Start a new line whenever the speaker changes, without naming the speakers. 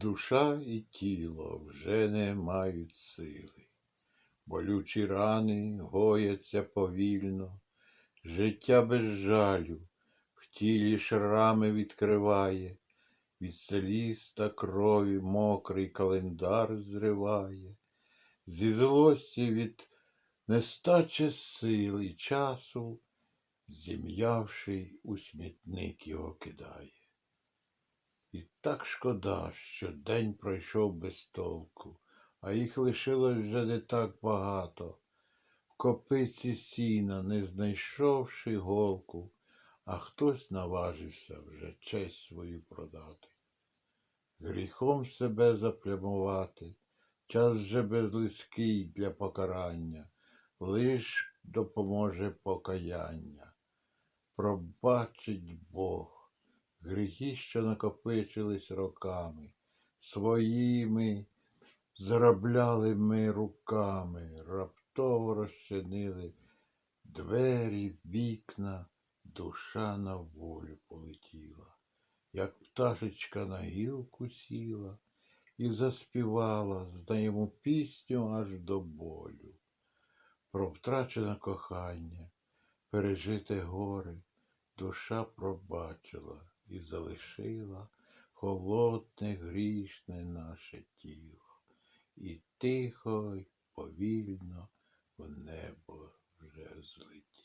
Душа і тіло вже не мають сили, болючі рани гояться повільно, життя без жалю в тілі шрами відкриває, від сліз та крові мокрий календар зриває, зі злості від нестачі сил і часу, зім'явший у смітник його кидає. Так шкода, що день пройшов без толку, а їх лишилось вже не так багато. В копиці сіна, не знайшовши голку, а хтось наважився вже честь свою продати. Гріхом себе заплямувати, час вже безлизький для покарання, лиш допоможе покаяння. Пробачить Бог гріхи, що накопичились роками, своїми заробляли ми руками, раптово розчинили двері, вікна, душа на волю полетіла, як пташечка на гілку сіла і заспівала знайому пісню аж до болю. Про втрачене кохання, пережите горе, душа пробачила і залишила холодне грішне наше тіло, і тихо й повільно в небо вже злетіло.